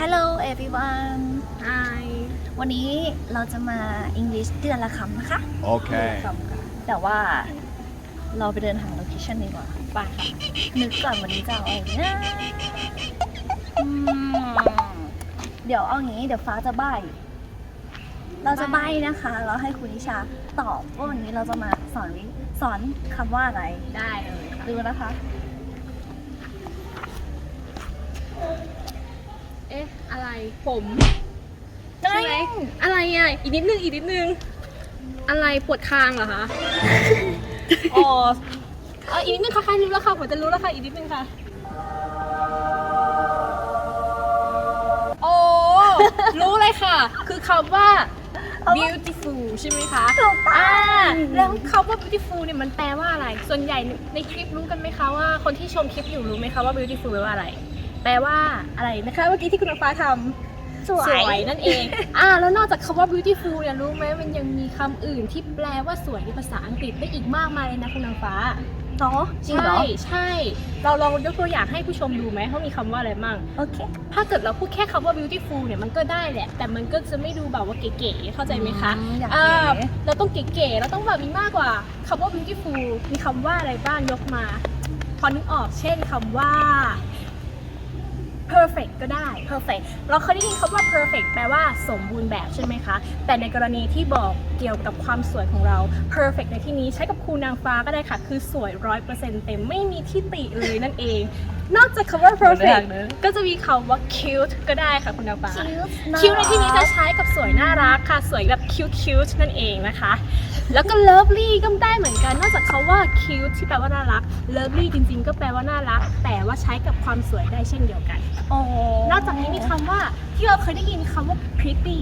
everyone Hi วันนี้เราจะมา English เดือนละคำนะคะ Okay. แต่ว่าเราไปเดินหาโลเคชั่นดีกว่าไปค่ะนึกก่อนวันนี้จะเอาอะไรดีนะอืมเดี๋ยวเอางี้ เดี๋ยวฟ้าจะใบเราจะใบนะคะ แล้วให้คุณนิชาตอบว่าวันนี้เราจะมาสอนวิสอนคำว่าอะไร ได้เลยค่ะดูนะคะ เอ๊ะ อะไร ผมใช่ไหมอะไรอะ อีกนิดนึง อีกนิดนึง อะไรปวดคางเหรอคะ อ๋อเอาอีกนิดนึงค่ะใครรู้แล้วค่ะผมจะรู้แล้วค่ะ อีกนิดนึงค่ะ โอ้ รู้เลยค่ะ คือคำว่า beautiful ใช่ไหมคะถูกต้องอ่าแล้วคำว่า beautiful เนี่ยมันแปลว่าอะไร ส่วนใหญ่ในคลิปรู้กันไหมคะว่าคนที่ชมคลิปอยู่รู้ไหมคะว่า beautiful แปลว่าอะไร แปลว่าอะไรนะคะเมื่อกี้ที่คุณฟ้าทำสวยนั่นเอง อ่าแล้วนอกจากคำว่า beautiful เนี่ยรู้ไหมมันยังมีคำอื่นที่แปลว่าสวยในภาษาอังกฤษได้อีกมากมายเลยนะคุณนางฟ้าเนาะจริงเหรอใช่ใช่ เราลองยกตัวอย่างให้ผู้ชมดูไหมว่ามีคำว่าอะไรมั่งโอเค ถ้าเกิดเราพูดแค่คำว่า beautiful เนี่ยมันก็ได้แหละ แต่มันก็จะไม่ดูแบบว่าเก๋ๆเข้าใจไหมคะอืมอยากอ่าเก๋เราต้องเก๋ๆเราต้องแบบมีมากกว่าคำว่า beautiful มีคำว่าอะไรบ้างยกมา พอนึกออกเช่นคำว่า perfect ก็ได้ perfect เราเคยได้ยินคำว่า perfect แปลว่าสมบูรณ์แบบใช่ไหมคะ แต่ในกรณีที่บอกเกี่ยวกับความสวยของเรา perfect ในที่นี้ใช้กับครูนางฟ้าก็ได้ค่ะ คือสวยร้อยเปอร์เซ็นต์เต็มไม่มีที่ติเลยนั่นเอง นอกจากคำว่า perfect ก็จะมีคำว่า cute ก็ได้ค่ะคุณนางฟ้าคิ้วในที่นี้จะใช้กับสวยน่ารักค่ะ สวยแบบคิ้วคิ้วนั่นเองนะคะ แล้วก็ lovely ก็ได้เหมือนกัน นอกจากเขาว่าคิ้วที่แปลว่าน่ารัก lovely จริงๆ ก็แปลว่าน่ารัก แต่ว่าใช้กับความสวยได้เช่นเดียวกัน โอ้นอกจากนี้มีคำว่าที่เราเคยได้ยินคำว่า pretty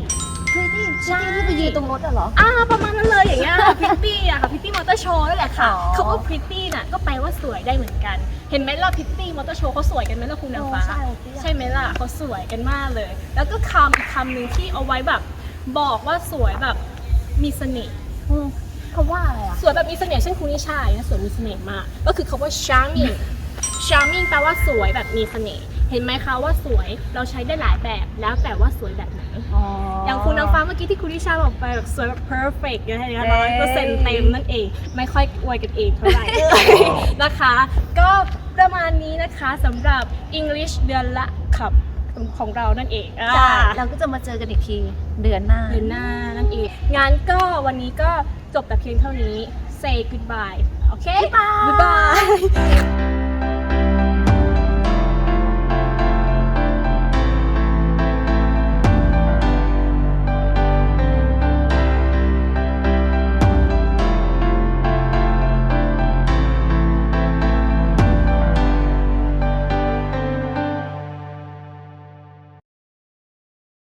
คือที่ใช่ที่ไปยืนตรงรถอะเหรอ อ่าประมาณนั้นเลยอย่างเงี้ย pretty อะค่ะ pretty motor show นั่นแหละค่ะอ๋อ คำว่า pretty น่ะก็แปลว่าสวยได้เหมือนกัน เห็นไหมล่ะ pretty motor show เขาสวยกันไหมล่ะคุณนางฟ้าใช่โอเคใช่ไหมล่ะเขาสวยกันมากเลย แล้วก็คำอีกคำหนึ่งที่เอาไว้แบบ บอกว่าสวยแบบมีเสน่ห์ อืมคำว่าอะไรอะสวยแบบมีเสน่ห์เช่นคุณนิชาเนี่ยสวยมีเสน่ห์มาก ก็คือคาว่า charming charming แปลว่าสวยแบบมีเสน่ห์ เห็นไหมคะว่าสวยเราใช้ได้หลายแบบแล้วแต่ว่าสวยแบบไหนอ๋ออย่างคุณนางฟ้าเมื่อกี้ที่คุณนิชาบอกไปแบบสวยแบบ perfect นะฮะเย้ร้อยเปอร์เซ็นต์เต็มนั่นเอง ไม่ค่อยอวยกันเองเท่าไหร่ นะคะ ก็ประมาณนี้นะคะสำหรับ English เดือนละขับของเรานั่นเองอ่าใช่เราก็จะมาเจอกันอีกทีเดือนหน้า เดือนหน้านั่นเอง งานก็วันนี้ก็จบแต่เพียงเท่านี้ say goodbye โอเค Goodbye goodbye